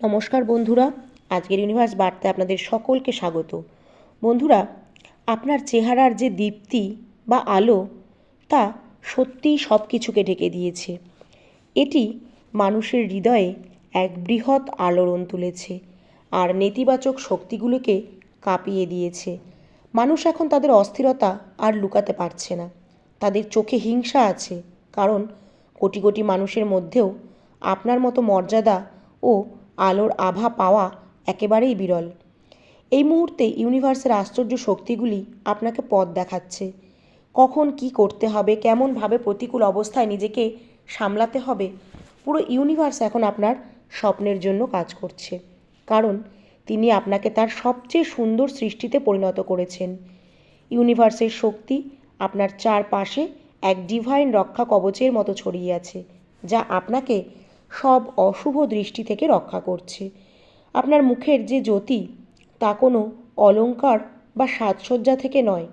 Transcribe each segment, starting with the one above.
নমস্কার বন্ধুরা, আজকের ইউনিভার্স বার্তায় আপনাদের সকলকে স্বাগত। বন্ধুরা, আপনার চেহারার যে দীপ্তি বা আলো, তা সত্যিই সব কিছুকে ঢেকে দিয়েছে। এটি মানুষের হৃদয়ে এক বৃহৎ আলোড়ন তুলেছে আর নেতিবাচক শক্তিগুলোকে কাঁপিয়ে দিয়েছে। মানুষ এখন তাদের অস্থিরতা আর লুকাতে পারছে না। তাদের চোখে হিংসা আছে, কারণ কোটি কোটি মানুষের মধ্যেও আপনার মতো মর্যাদা ও আলোর আভা পাওয়া একেবারেই বিরল। এই মুহূর্তে ইউনিভার্সের আশ্চর্য শক্তিগুলি আপনাকে পথ দেখাচ্ছে। কখন কি করতে হবে, কেমনভাবে প্রতিকূল অবস্থায় নিজেকে সামলাতে হবে, পুরো ইউনিভার্স এখন আপনার স্বপ্নের জন্য কাজ করছে। কারণ তিনি আপনাকে তার সবচেয়ে সুন্দর সৃষ্টিতে পরিণত করেছেন। ইউনিভার্সের শক্তি আপনার চারপাশে এক ডিভাইন রক্ষা কবচের মতো ছড়িয়ে আছে, যা আপনাকে সব অশুভ দৃষ্টি থেকে রক্ষা করছে। আপনার মুখের যে জ্যোতি, তা কোনো অলঙ্কার বা সাজসজ্জা থেকে নয়,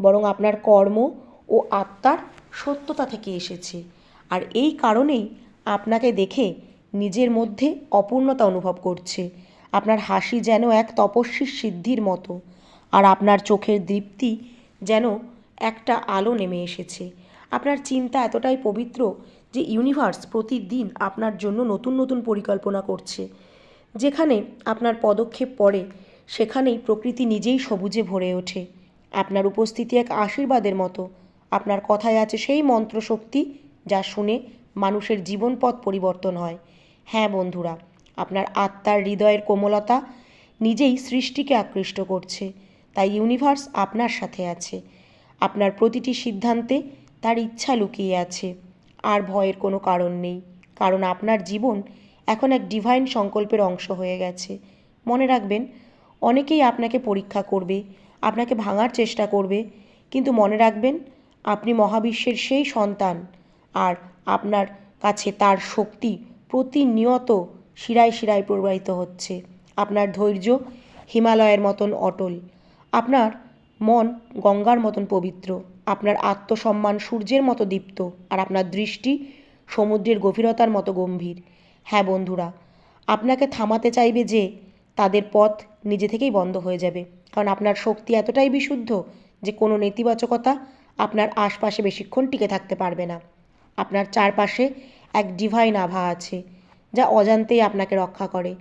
বরং আপনার কর্ম ও আত্মার সত্যতা থেকে এসেছে। আর এই কারণেই আপনাকে দেখে নিজের মধ্যে অপূর্ণতা অনুভব করছে। আপনার হাসি যেন এক তপস্বীর সিদ্ধির মতো, আর আপনার চোখের দীপ্তি যেন একটা আলো নেমে এসেছে। আপনার চিন্তা এতটাই পবিত্র যে ইউনিভার্স প্রতিদিন আপনার জন্য নতুন নতুন পরিকল্পনা করছে, যেখানে আপনার পদক্ষেপ পড়ে, সেখানেই প্রকৃতি নিজেই সবুজে ভরে ওঠে। আপনার উপস্থিতি এক আশীর্বাদের মতো। আপনার কথায় আছে সেই মন্ত্রশক্তি যা শুনে মানুষের জীবনপথ পরিবর্তন হয়। হ্যাঁ বন্ধুরা, আপনার আত্মার হৃদয়ের কোমলতা নিজেই সৃষ্টিকে আকৃষ্ট করছে, তাই ইউনিভার্স আপনার সাথে আছে। আপনার প্রতিটি সিদ্ধান্তে তার ইচ্ছা লুকিয়ে আছে। আর ভয়ের কোনো কারণ নেই। কারণ আপনার জীবন এখন এক ডিভাইন সংকল্পের অংশ হয়ে গেছে। মনে রাখবেন, অনেকেই আপনাকে পরীক্ষা করবে, আপনাকে ভাঙার চেষ্টা করবে, কিন্তু মনে রাখবেন, আপনি মহাবিশ্বের সেই সন্তান আর আপনার কাছে তার শক্তি প্রতিনিয়ত শিরায় শিরায় প্রবাহিত হচ্ছে। আপনার ধৈর্য হিমালয়ের মতন অটল, আপনার মন গঙ্গার মতন পবিত্র। আপনার আত্মসম্মান সূর্যের মতো দীপ্ত আর আপনার দৃষ্টি সমুদ্রের গভীরতার মতো গম্ভীর। হ্যাঁ বন্ধুরা, আপনাকে থামাতে চাইবে যে তাদের পথ নিজে থেকেই বন্ধ হয়ে যাবে। কারণ আপনার শক্তি এতটাই বিশুদ্ধ যে কোনো নেতিবাচকতা আপনার আশপাশে বেশিক্ষণ টিকে থাকতে পারবে না। আপনার চারপাশে এক ডিভাইন আভা আছে, যা অজান্তেই আপনাকে রক্ষা করে।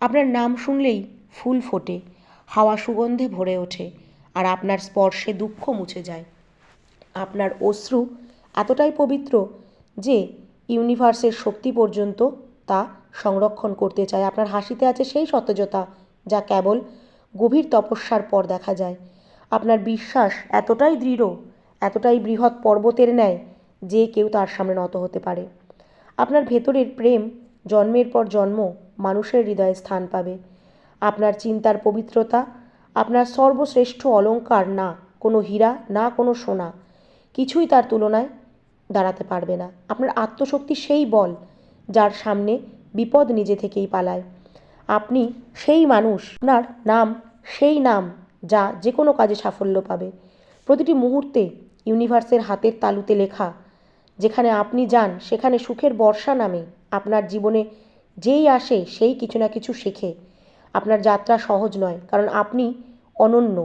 আপনার নাম শুনলেই ফুল ফোটে, হাওয়া সুগন্ধে ভরে ওঠে, আর আপনার স্পর্শে দুঃখ মুছে যায়। আপনার অশ্রু এতটাই পবিত্র যে ইউনিভার্সের শক্তি পর্যন্ত তা সংরক্ষণ করতে চায়। আপনার হাসিতে আছে সেই সতেজতা যা কেবল গভীর তপস্যার পর দেখা যায়। আপনার বিশ্বাস এতটাই দৃঢ়, এতটাই বৃহৎ পর্বতের ন্যায় যে কেউ তার সামনে নত হতে পারে। আপনার ভেতরের প্রেম জন্মের পর জন্ম মানুষের হৃদয়ে স্থান পাবে। আপনার চিন্তার পবিত্রতা, আপনার সর্বশ্রেষ্ঠ অলঙ্কার না, কোনো হীরা না কোনো সোনা কিছুই তার তুলনায় দাঁড়াতে পারবে না। আপনার আত্মশক্তি সেই বল যার সামনে বিপদ নিজে থেকেই পালায়। আপনি সেই মানুষ, আপনার নাম সেই নাম যা যে কোনো কাজে সাফল্য পাবে। প্রতিটি মুহূর্তে ইউনিভার্সের হাতের তালুতে লেখা, যেখানে আপনি যান, সেখানে সুখের বর্ষা নামে। আপনার জীবনে যেই আসে, সেই কিছু না কিছু শেখে। আপনার যাত্রা সহজ নয়, কারণ আপনি অনন্য।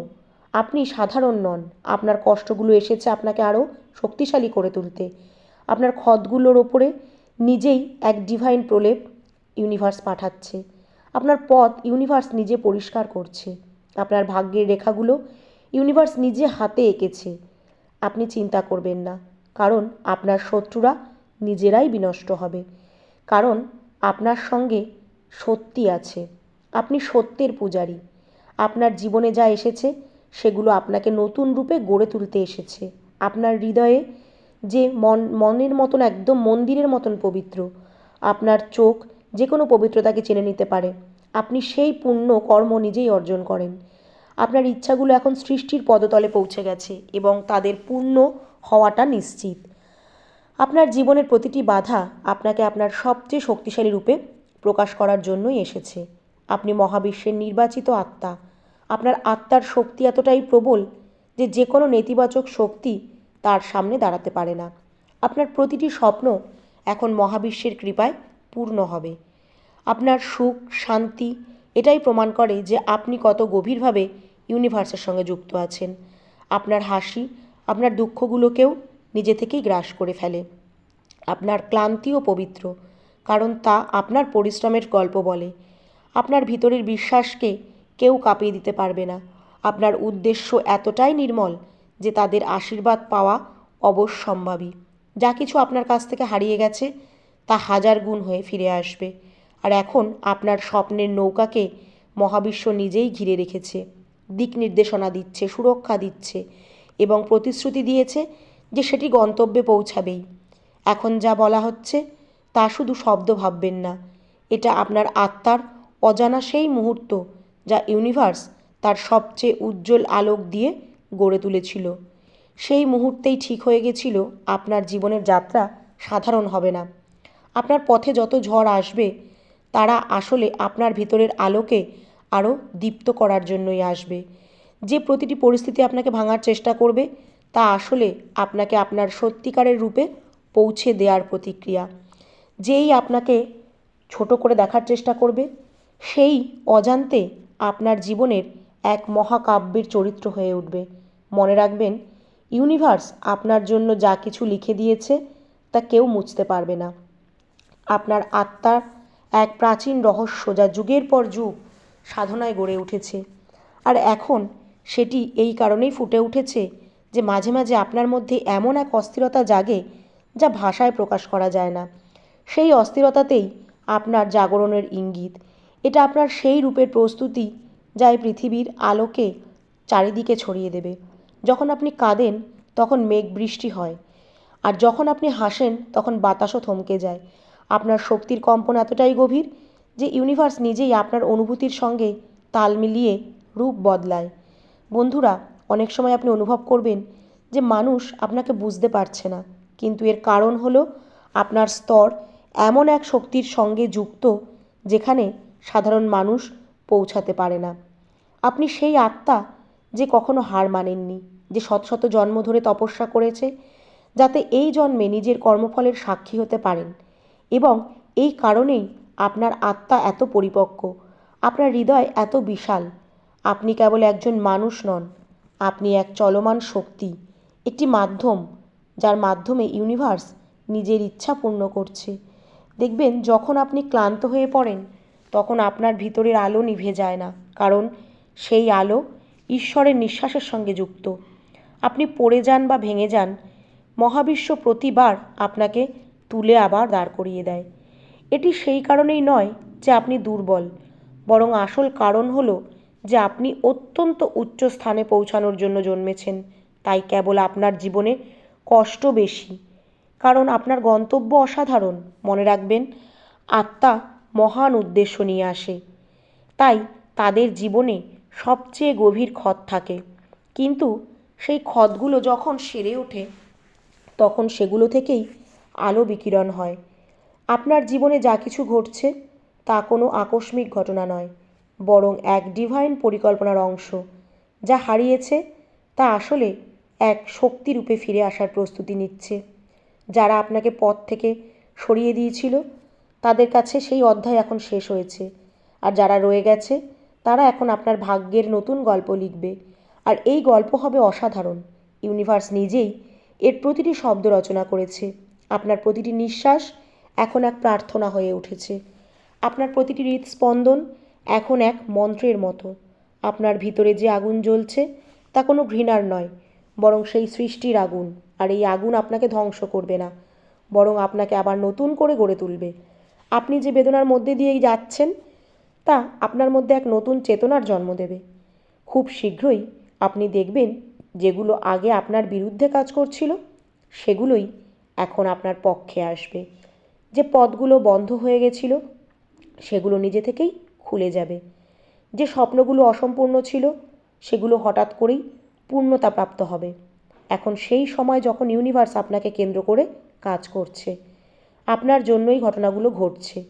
আপনি সাধারণ নন। আপনার কষ্টগুলো এসেছে আপনাকে আরও শক্তিশালী করে তুলতে। আপনার ক্ষতগুলোর ওপরে নিজেই এক ডিভাইন প্রলেপ ইউনিভার্স পাঠাচ্ছে। আপনার পথ ইউনিভার্স নিজে পরিষ্কার করছে। আপনার ভাগ্যের রেখাগুলো ইউনিভার্স নিজে হাতে এঁকেছে। আপনি চিন্তা করবেন না, কারণ আপনার শত্রুরা নিজেরাই বিনষ্ট হবে। কারণ আপনার সঙ্গে সত্যি আছে। আপনি সত্যের পূজারী। আপনার জীবনে যা এসেছে সেগুলো আপনাকে নতুন রূপে গড়ে তুলতে এসেছে। আপনার হৃদয়ে যে মন, মনের মতন, একদম মন্দিরের মতন পবিত্র, আপনার চোখ যে কোনো পবিত্রতাকে চেনে নিতে পারে। আপনি সেই পুণ্য কর্ম নিজেই অর্জন করেন। আপনার ইচ্ছাগুলো এখন সৃষ্টির পদতলে পৌঁছে গেছে এবং তাদের পূর্ণ হওয়াটা নিশ্চিত। আপনার জীবনের প্রতিটি বাধা আপনাকে আপনার সবচেয়ে শক্তিশালী রূপে প্রকাশ করার জন্যই এসেছে। আপনি মহাবিশ্বের নির্বাচিত আত্মা। আপনার আত্মার শক্তি এতটাই প্রবল যে যে কোনো নেতিবাচক শক্তি তার সামনে দাঁড়াতে পারে না। আপনার প্রতিটি স্বপ্ন এখন মহাবিশ্বের কৃপায় পূর্ণ হবে। আপনার সুখ, শান্তি এটাই প্রমাণ করে যে আপনি কত গভীরভাবে ইউনিভার্সের সঙ্গে যুক্ত আছেন। আপনার হাসি, আপনার দুঃখগুলোকেও নিজে থেকেই গ্রাস করে ফেলে। আপনার ক্লান্তিও পবিত্র, কারণ তা আপনার পরিশ্রমের গল্প বলে। আপনার ভিতরের বিশ্বাসকে কেউ কাঁপিয়ে দিতে পারবে না। আপনার উদ্দেশ্য এতটাই নির্মল যে তাদের আশীর্বাদ পাওয়া অবশ্যম্ভাবী। যা কিছু আপনার কাছ থেকে হারিয়ে গেছে, তা হাজার গুণ হয়ে ফিরে আসবে। আর এখন আপনার স্বপ্নের নৌকাকে মহাবিশ্ব নিজেই ঘিরে রেখেছে। দিক নির্দেশনা দিচ্ছে, সুরক্ষা দিচ্ছে এবং প্রতিশ্রুতি দিয়েছে যে সেটি গন্তব্যে পৌঁছাবেই। এখন যা বলা হচ্ছে, তা শুধু শব্দ ভাববেন না। এটা আপনার আত্মার অজানা সেই মুহূর্ত যা ইউনিভার্স তার সবচেয়ে উজ্জ্বল আলোক দিয়ে গড়ে তুলেছিল। সেই মুহূর্তেই ঠিক হয়ে গেছিল, আপনার জীবনের যাত্রা সাধারণ হবে না। আপনার পথে যত ঝড় আসবে, তারা আসলে আপনার ভিতরের আলোকে আরও দীপ্ত করার জন্যই আসবে। যে প্রতিটি পরিস্থিতি আপনাকে ভাঙার চেষ্টা করবে, তা আসলে আপনাকে আপনার সত্যিকারের রূপে পৌঁছে দেওয়ার প্রতিক্রিয়া। যেই আপনাকে ছোট করে দেখার চেষ্টা করবে, সেই অজান্তে আপনার জীবনের এক মহাকাব্যের চরিত্র হয়ে উঠবে। মনে রাখবেন, ইউনিভার্স আপনার জন্য যা কিছু লিখে দিয়েছে তা কেউ মুছতে পারবে না। আপনার আত্মার এক প্রাচীন রহস্য যা যুগের পর যুগ সাধনায় গড়ে উঠেছে। আর এখন সেটি এই কারণেই ফুটে উঠেছে যে মাঝে মাঝে আপনার মধ্যে এমন এক অস্থিরতা জাগে যা ভাষায় প্রকাশ করা যায় না। সেই অস্থিরতাতেই আপনার জাগরণের ইঙ্গিত এটা আপনার সেই রূপের প্রস্তুতি যা এই পৃথিবীর আলোকে চারিদিকে ছড়িয়ে দেবে। যখন আপনি কাঁদেন, তখন মেঘ বৃষ্টি হয়। আর যখন আপনি হাসেন, তখন বাতাসও থমকে যায়। আপনার শক্তির কম্পন এতটাই গভীর যে ইউনিভার্স নিজেই আপনার অনুভূতির সঙ্গে তাল মিলিয়ে রূপ বদলায়। বন্ধুরা, অনেক সময় আপনি অনুভব করবেন যে মানুষ আপনাকে বুঝতে পারছে না। কিন্তু এর কারণ হলো আপনার স্তর এমন এক শক্তির সঙ্গে যুক্ত যেখানে সাধারণ মানুষ পৌঁছাতে পারে না। আপনি সেই আত্মা যে কখনো হার মানেননি, যে শত শত জন্ম ধরে তপস্যা করেছে, যাতে এই জন্মে নিজের কর্মফলের সাক্ষী হতে পারেন এবং এই কারণেই আপনার আত্মা এত পরিপক্ক, আপনার হৃদয় এত বিশাল। আপনি কেবল একজন মানুষ নন, আপনি এক চলমান শক্তি, একটি মাধ্যম, যার মাধ্যমে ইউনিভার্স নিজের ইচ্ছা পূর্ণ করছে। দেখবেন যখন আপনি ক্লান্ত হয়ে পড়েন তখন আপনার ভিতরের আলো নিভে যায় না, কারণ সেই আলো ঈশ্বরের নিঃশ্বাসের সঙ্গে যুক্ত। আপনি পড়ে যান বা ভেঙে যান, মহাবিশ্ব প্রতিবার আপনাকে তুলে আবার দাঁড় করিয়ে দেয়। এটি সেই কারণেই নয় যে আপনি দুর্বল, বরং আসল কারণ হলো যে আপনি অত্যন্ত উচ্চ স্থানে পৌঁছানোর জন্য জন্মেছেন। তাই কেবল আপনার জীবনে কষ্ট বেশি, কারণ আপনার গন্তব্য অসাধারণ। মনে রাখবেন, আত্মা মহান উদ্দেশ্য নিয়ে আসে। তাই তাদের জীবনে সবচেয়ে গভীর ক্ষত থাকে। কিন্তু সেই ক্ষতগুলো যখন সেরে ওঠে, তখন সেগুলো থেকেই আলো বিকিরণ হয়। আপনার জীবনে যা কিছু ঘটছে, তা কোনো আকস্মিক ঘটনা নয়, বরং এক ডিভাইন পরিকল্পনার অংশ। যা হারিয়েছে, তা আসলে এক শক্তিরূপে ফিরে আসার প্রস্তুতি নিচ্ছে। যারা আপনাকে পথ থেকে সরিয়ে দিয়েছিল তাদের কাছে সেই অধ্যায় এখন শেষ হয়েছে। আর যারা রয়ে গেছে, তারা এখন আপনার ভাগ্যের নতুন গল্প লিখবে। আর এই গল্প হবে অসাধারণ। ইউনিভার্স নিজেই এর প্রতিটি শব্দ রচনা করেছে। আপনার প্রতিটি নিঃশ্বাস এখন এক প্রার্থনা হয়ে উঠেছে। আপনার প্রতিটি হৃদস্পন্দন এখন এক মন্ত্রের মতো। আপনার ভিতরে যে আগুন জ্বলছে, তা কোনো ঘৃণার নয়, বরং সেই সৃষ্টির আগুন। আর এই আগুন আপনাকে ধ্বংস করবে না, বরং আপনাকে আবার নতুন করে গড়ে তুলবে। আপনি যে বেদনার মধ্যে দিয়েই যাচ্ছেন, তা আপনার মধ্যে এক নতুন চেতনার জন্ম দেবে। খুব শীঘ্রই আপনি দেখবেন যেগুলো আগে আপনার বিরুদ্ধে কাজ করছিল, সেগুলোই এখন আপনার পক্ষে আসবে। যে পথগুলো বন্ধ হয়ে গেছিল, সেগুলো নিজে থেকেই খুলে যাবে। যে স্বপ্নগুলো অসম্পূর্ণ ছিল, সেগুলো হঠাৎ করেই পূর্ণতা প্রাপ্ত হবে। এখন সেই সময় যখন ইউনিভার্স আপনাকে কেন্দ্র করে কাজ করছে। আপনার জন্যই ঘটনাগুলো ঘটছে,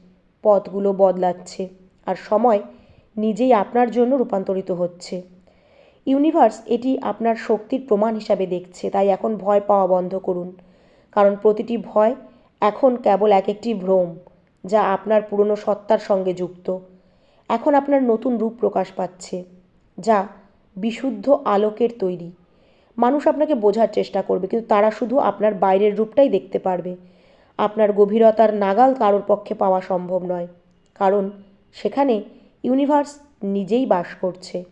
পথগুলো বদলাচ্ছে, আর সময় নিজেই আপনার জন্য রূপান্তরিত হচ্ছে। ইউনিভার্স এটি আপনার শক্তির প্রমাণ হিসাবে দেখছে, তাই এখন ভয় পাওয়া বন্ধ করুন। কারণ প্রতিটি ভয় এখন কেবল এক একটি ভ্রম, যা আপনার পুরনো সত্তার সঙ্গে যুক্ত। এখন আপনার নতুন রূপ প্রকাশ পাচ্ছে, যা বিশুদ্ধ আলোকের তৈরি। মানুষ আপনাকে বোঝার চেষ্টা করবে, কিন্তু তারা শুধু আপনার বাইরের রূপটাই দেখতে পারবে। আপনার গভীরতার নাগাল কারোর পক্ষে পাওয়া সম্ভব নয়। কারণ সেখানে ইউনিভার্স নিজেই বাস করছে।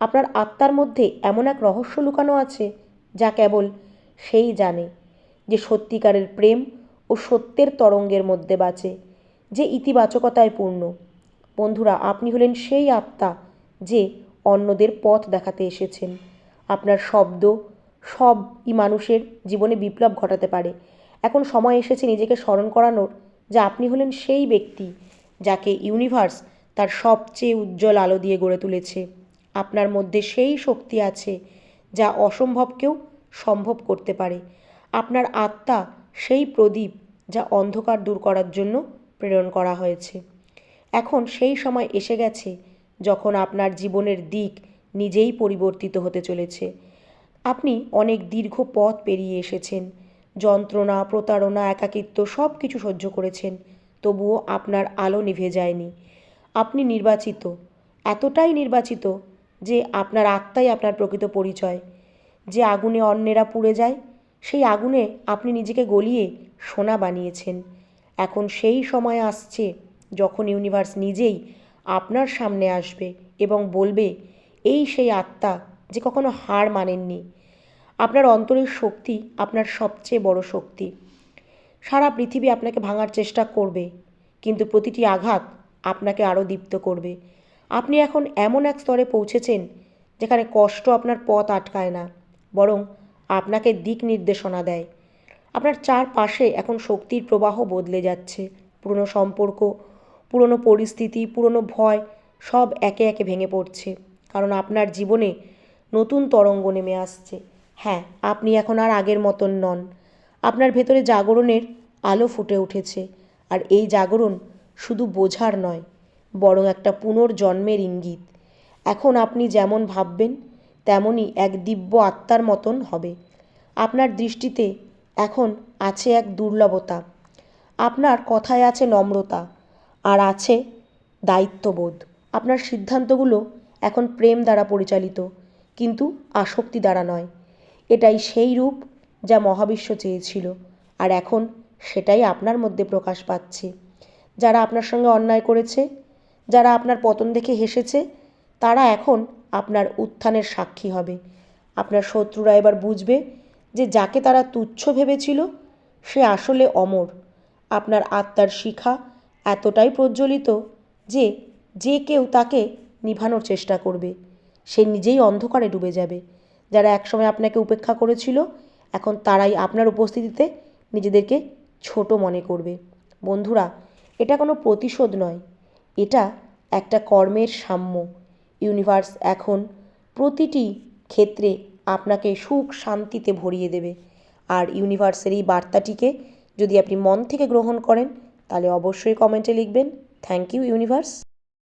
আপনার আত্মার মধ্যে এমন এক রহস্য লুকানো আছে, যা কেবল সেই জানে যে সত্যিকারের প্রেম ও সত্যের তরঙ্গের মধ্যে বাঁচে, যে ইতিবাচকতায় পূর্ণ। বন্ধুরা, আপনি হলেন সেই আত্মা যে অন্যদের পথ দেখাতে এসেছেন। আপনার শব্দ সবই মানুষের জীবনে বিপ্লব ঘটাতে পারে। এখন সময় এসেছে নিজেকে স্মরণ করানোর যে আপনি হলেন সেই ব্যক্তি যাকে ইউনিভার্স তার সবচেয়ে উজ্জ্বল আলো দিয়ে গড়ে তুলেছে। আপনার মধ্যে সেই শক্তি আছে যা অসম্ভবকেও সম্ভব করতে পারে। আপনার আত্মা সেই প্রদীপ যা অন্ধকার দূর করার জন্য প্রেরণ করা হয়েছে। এখন সেই সময় এসে গেছে যখন আপনার জীবনের দিক নিজেই পরিবর্তিত হতে চলেছে। আপনি অনেক দীর্ঘ পথ পেরিয়ে এসেছেন। যন্ত্রণা, প্রতারণা, একাকিত্ব সব কিছু সহ্য করেছেন। তবুও আপনার আলো নিভে যায়নি। আপনি নির্বাচিত। এতটাই নির্বাচিত যে আপনার আত্মাই আপনার প্রকৃত পরিচয়। যে আগুনে অন্যেরা পুড়ে যায়, সেই আগুনে আপনি নিজেকে গলিয়ে সোনা বানিয়েছেন। এখন সেই সময় আসছে যখন ইউনিভার্স নিজেই আপনার সামনে আসবে এবং বলবে, এই সেই আত্মা যে কখনো হার মানেননি। আপনার অন্তরের শক্তি আপনার সবচেয়ে বড় শক্তি। সারা পৃথিবী আপনাকে ভাঙার চেষ্টা করবে, কিন্তু প্রতিটি আঘাত আপনাকে আরও দীপ্ত করবে। আপনি এখন এমন এক স্তরে পৌঁছেছেন যেখানে কষ্ট আপনার পথ আটকায় না, বরং আপনাকে দিক নির্দেশনা দেয়। আপনার চারপাশে এখন শক্তির প্রবাহ বদলে যাচ্ছে। পুরনো সম্পর্ক, পুরনো পরিস্থিতি, পুরনো ভয় সব একে একে ভেঙে পড়ছে, কারণ আপনার জীবনে নতুন তরঙ্গ নেমে আসছে। হ্যাঁ আপনি এখন আর আগের মতন নন। আপনার ভেতরে জাগরণের আলো ফুটে উঠেছে, আর এই জাগরণ শুধু বোঝার নয়, বরং একটা পুনর্জন্মের ইঙ্গিত। এখন আপনি যেমন ভাববেন তেমনই এক দিব্য আত্মার মতন হবে। আপনার দৃষ্টিতে এখন আছে এক দুর্লভতা। আপনার কথায় আছে নম্রতা, আর আছে দায়িত্ববোধ। আপনার সিদ্ধান্তগুলো এখন প্রেম দ্বারা পরিচালিত, কিন্তু আসক্তি দ্বারা নয়। এটাই সেই রূপ যা মহাবিশ্ব চেয়েছিল। আর এখন সেটাই আপনার মধ্যে প্রকাশ পাচ্ছে। যারা আপনার সঙ্গে অন্যায় করেছে, যারা আপনার পতন দেখে হেসেছে, তারা এখন আপনার উত্থানের সাক্ষী হবে। আপনার শত্রুরা এবার বুঝবে যে যাকে তারা তুচ্ছ ভেবেছিল, সে আসলে অমর। আপনার আত্মার শিখা এতটাই প্রজ্বলিত যে যে কেউ তাকে নিভানোর চেষ্টা করবে। সে নিজেই অন্ধকারে ডুবে যাবে। যারা একসময় আপনাকে উপেক্ষা করেছিল, এখন তারাই আপনার উপস্থিতিতে নিজেদেরকে ছোট মনে করবে। বন্ধুরা, এটা কোনো প্রতিশোধ নয়। এটা একটা কর্মের সাম্য। ইউনিভার্স এখন প্রতিটি ক্ষেত্রে আপনাকে সুখ শান্তিতে ভরিয়ে দেবে। আর ইউনিভার্সের এই বার্তাটিকে যদি আপনি মন থেকে গ্রহণ করেন, তাহলে অবশ্যই কমেন্টে লিখবেন। Thank you, universe.